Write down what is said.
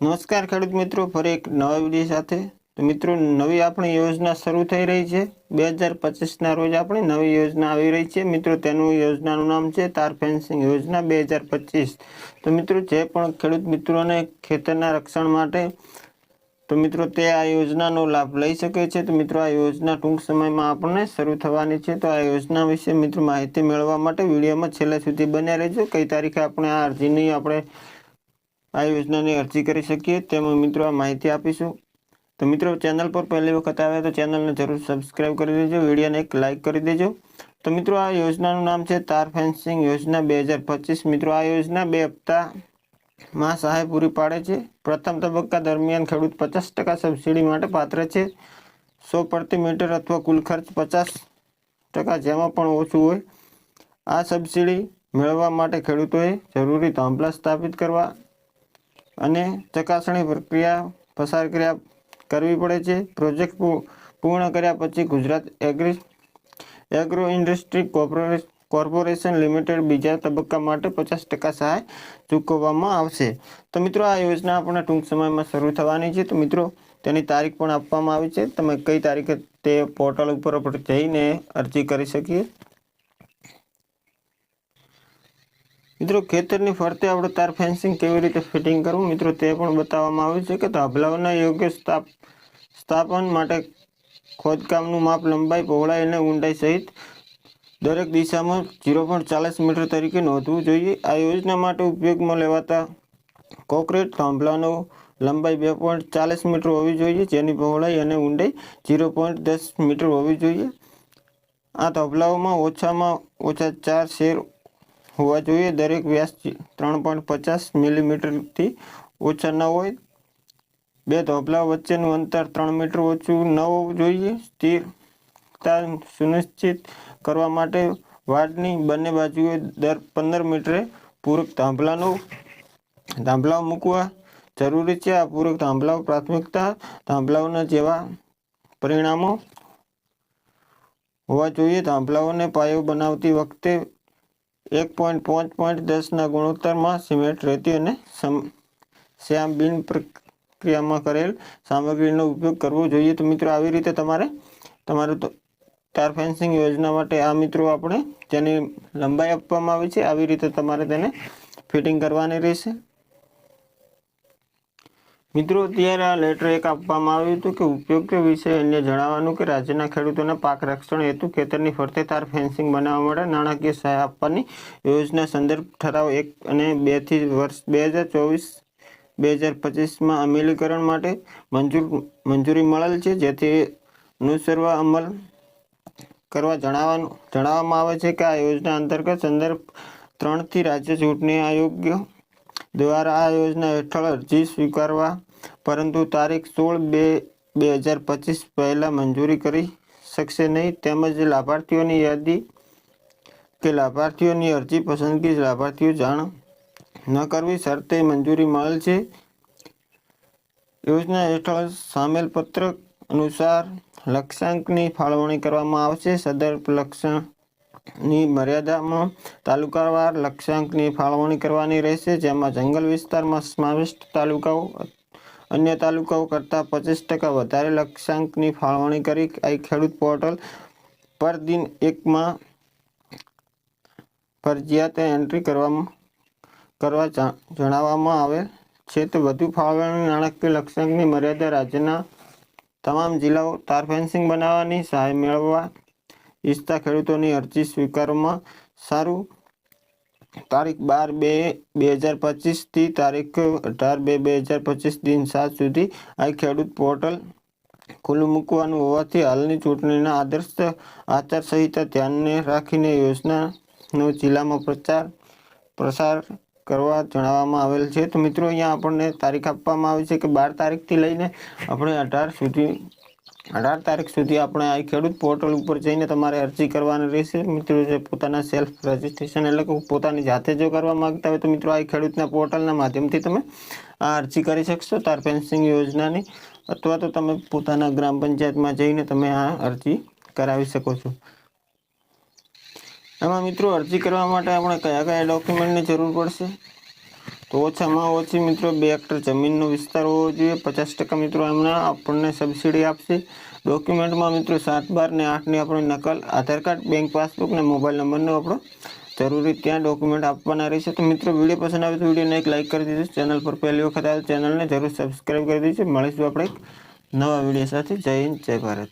નમસ્કાર ખેડૂત મિત્રો, ફરી એક નવા વીડિયો સાથે. તો મિત્રો, નવી આપણી યોજના શરૂ થઈ રહી છે. બે હજાર પચીસના રોજ આપણી નવી યોજના આવી રહી છે. મિત્રો, તેનું યોજનાનું નામ છે તાર ફેન્સિંગ યોજના બે હજાર પચીસ. તો મિત્રો, જે પણ ખેડૂત મિત્રોને ખેતરના રક્ષણ માટે, તો મિત્રો, તે આ યોજનાનો લાભ લઈ શકે છે. તો મિત્રો, આ યોજના ટૂંક સમયમાં આપણને શરૂ થવાની છે. તો આ યોજના વિશે મિત્રો માહિતી મેળવવા માટે વિડીયોમાં છેલ્લા સુધી બન્યા રહેજો. કઈ તારીખે આપણે આ અરજીની આપણે આ યોજનાની અરજી કરી શકીએ. તેમાં મિત્રો આ માહિતી આપીશું. તો મિત્રો, ચેનલ પર પહેલી વખત આવે તો ચેનલને જરૂર સબસ્ક્રાઈબ કરી દેજો, વિડીયોને એક લાઇક કરી દેજો. તો મિત્રો, આ યોજનાનું નામ છે તાર ફેન્સિંગ યોજના બે હજાર પચીસ. મિત્રો, આ યોજના બે હપ્તામાં સહાય પૂરી પાડે છે. પ્રથમ તબક્કા દરમિયાન ખેડૂત પચાસ ટકા સબસિડી માટે પાત્ર છે. સો પ્રતિ મીટર અથવા કુલ ખર્ચ પચાસ ટકા જેમાં પણ ઓછું હોય. આ સબસિડી મેળવવા માટે ખેડૂતોએ જરૂરી થાંભલા સ્થાપિત કરવા અને ચકાસણી પ્રક્રિયા પસાર કર્યા કરવી પડે છે. પ્રોજેક્ટ પૂર્ણ કર્યા પછી ગુજરાત એગ્રી, એગ્રો ઇન્ડસ્ટ્રી કોર્પોરે- કોર્પોરેશન લિમિટેડ બીજા તબક્કા માટે પચાસ ટકા સહાય ચૂકવવામાં આવશે. તો મિત્રો, આ યોજના આપણા ટૂંક સમયમાં શરૂ થવાની છે. તો મિત્રો, તેની તારીખ પણ આપવામાં આવી છે. તમે કઈ તારીખે તે પોર્ટલ ઉપર જઈને અરજી કરી શકીએ? મિત્રો, ખેતરની ફરતે આપણે તાર ફેન્સિંગ કેવી રીતે ફિટિંગ કરવું? મિત્રો, તે પણ બતાવવામાં આવ્યું છે કે ધાબલાઓના યોગ્ય સ્થાપ, સ્થાપન માટે ખોદકામનું માપ લંબાઈ, પહોળાઈ અને ઊંડાઈ સહિત દરેક દિશામાં ઝીરો પોઈન્ટ ચાલીસ મીટર તરીકે નોંધવું જોઈએ. આ યોજના માટે ઉપયોગમાં લેવાતા કોન્ક્રીટ થાંભલાનો લંબાઈ બે પોઈન્ટ ચાલીસ મીટર હોવી જોઈએ, જેની પહોળાઈ અને ઊંડાઈ ઝીરો પોઈન્ટ દસ મીટર હોવી જોઈએ. આ થાંભલાઓમાં ઓછામાં ઓછા ચાર શેર હોવા જોઈએ. દરેક વ્યાસ ત્રણ પોઈન્ટ પચાસ મિલીમીટરથી ઓછા ન હોય. બે ધોપલા વચ્ચેનું અંતર ત્રણ મીટર ઓછું ન હોવું જોઈએ. સ્થિરતા સુનિશ્ચિત કરવા માટે વાડની બંને બાજુએ દર પંદર મીટરે પૂરક થાંભલાનો થાંભલાઓ મૂકવા જરૂરી છે. આ પૂરક થાંભલાઓ પ્રાથમિકતા થાંભલાઓના જેવા પરિણામો હોવા જોઈએ. થાંભલાઓને પાયો બનાવતી વખતે એક પોઈન્ટ પાંચ પોઈન્ટ દસના ગુણોત્તરમાં સિમેન્ટ રેતી અને શ્યામ બિન પ્રક્રિયામાં કરેલ સામગ્રીનો ઉપયોગ કરવો જોઈએ. તો મિત્રો, આવી રીતે તમારે, તમારું તાર ફેન્સિંગ યોજના માટે આ મિત્રો આપણે તેની લંબાઈ આપવામાં આવી છે, આવી રીતે તમારે તેને ફિટિંગ કરવાની રહેશે. મિત્રો, ત્યારે આ લેટર એક આપવામાં આવ્યું હતું કે ઉપયોગ વિશે અન્ય જણાવવાનું કે રાજ્યના ખેડૂતોને પાક રક્ષણ હેતુ ખેતરની ફરતે તાર ફેન્સિંગ બનાવવા માટે નાણાકીય સહાય આપવાની યોજના સંદર્ભ ઠરાવ એક અને બેથી વર્ષ બે હજાર ચોવીસ બે હજાર પચીસમાં અમલીકરણ માટે મંજૂર, મંજૂરી મળેલ છે. જેથી અનુસરવા અમલ કરવા જણાવવાનું, જણાવવામાં આવે છે કે આ યોજના અંતર્ગત સંદર્ભ ત્રણથી રાજ્ય ચૂંટણી આયોગ દ્વારા આ યોજના હેઠળ અરજી સ્વીકારવા, પરંતુ તારીખ સોળ બે બે હજાર પચીસ પહેલાં મંજૂરી કરી શકશે નહીં. તેમજ લાભાર્થીઓની યાદી કે લાભાર્થીઓની અરજી પસંદગી લાભાર્થીઓ જાણ ન કરવી શરતે મંજૂરી મળેલ છે. યોજના હેઠળ સામેલ પત્ર અનુસાર લક્ષ્યાંકની ફાળવણી કરવામાં આવશે. સદર લક્ષ્યાંકની મર્યાદામાં તાલુકાવાર લક્ષ્યાંકની ફાળવણી કરવાની રહેશે, જેમાં જંગલ વિસ્તારમાં સમાવિષ્ટ તાલુકાઓ, અન્ય તાલુકાઓ કરતાં પચીસ ટકા વધારે લક્ષ્યાંકની ફાળવણી કરી આ ખેડૂત પોર્ટલ પર દિન એકમાં ફરજિયાત એન્ટ્રી કરવામાં, કરવા જણાવવામાં આવે છે. તો વધુ ફાળવણી નાણાકીય લક્ષ્યાંકની મર્યાદા રાજ્યના તમામ જિલ્લાઓ તાર ફેન્સિંગ બનાવવાની સહાય મેળવવા ઈચ્છતા ખેડૂતોની અરજી સ્વીકારવામાં સારું. તારીખ બાર બે બે હજાર પચીસથી તારીખ અઢાર બે બે હજાર પચીસ દિન સાત સુધી આ ખેડૂત પોર્ટલ ખુલ્લું મૂકવાનું હોવાથી હાલની ચૂંટણીના આદર્શ આચારસંહિતા ધ્યાનને રાખીને યોજનાનો જિલ્લામાં પ્રચાર પ્રસાર કરવા જણાવવામાં આવેલ છે. તો મિત્રો, અહીંયા આપણને તારીખ આપવામાં આવી છે કે બાર તારીખથી લઈને આપણે અઢાર સુધી અઢાર તારીખ સુધી આપણે આ ખેડૂત પોર્ટલ ઉપર જઈને તમારે અરજી કરવાની રહેશે. મિત્રો, જે પોતાના સેલ્ફ રજિસ્ટ્રેશન એટલે કે પોતાની જાતે જો કરવા માંગતા હોય તો મિત્રો, આ ખેડૂતના પોર્ટલના માધ્યમથી તમે આ અરજી કરી શકશો. તાર ફેન્સિંગ યોજનાની અથવા તો તમે પોતાના ગ્રામ પંચાયતમાં જઈને તમે આ અરજી કરાવી શકો છો. એમાં મિત્રો, અરજી કરવા માટે આપણે કયા કયા ડોક્યુમેન્ટની જરૂર પડશે? તો ઓછામાં ઓછી મિત્રો બે હેક્ટર જમીનનો વિસ્તાર હોવો જોઈએ. પચાસ ટકા મિત્રો એમના આપણને સબસિડી આપશે. ડોક્યુમેન્ટમાં મિત્રો સાત બાર ને આઠની આપણી નકલ, આધાર કાર્ડ બેંક પાસબુક ને મોબાઈલ નંબરનો આપણો જરૂરી ત્યાં ડોક્યુમેન્ટ આપવાના રહેશે. તો મિત્રો વીડિયો પસંદ આવે તો વિડીયોને એક લાઇક કરી દીધું ચેનલ પર પહેલી વખત આવે ચેનલને જરૂર સબસ્ક્રાઈબ કરી દીધી મળીશું આપણે એક નવા વીડિયો સાથે. જય હિન્દ, જય ભારત.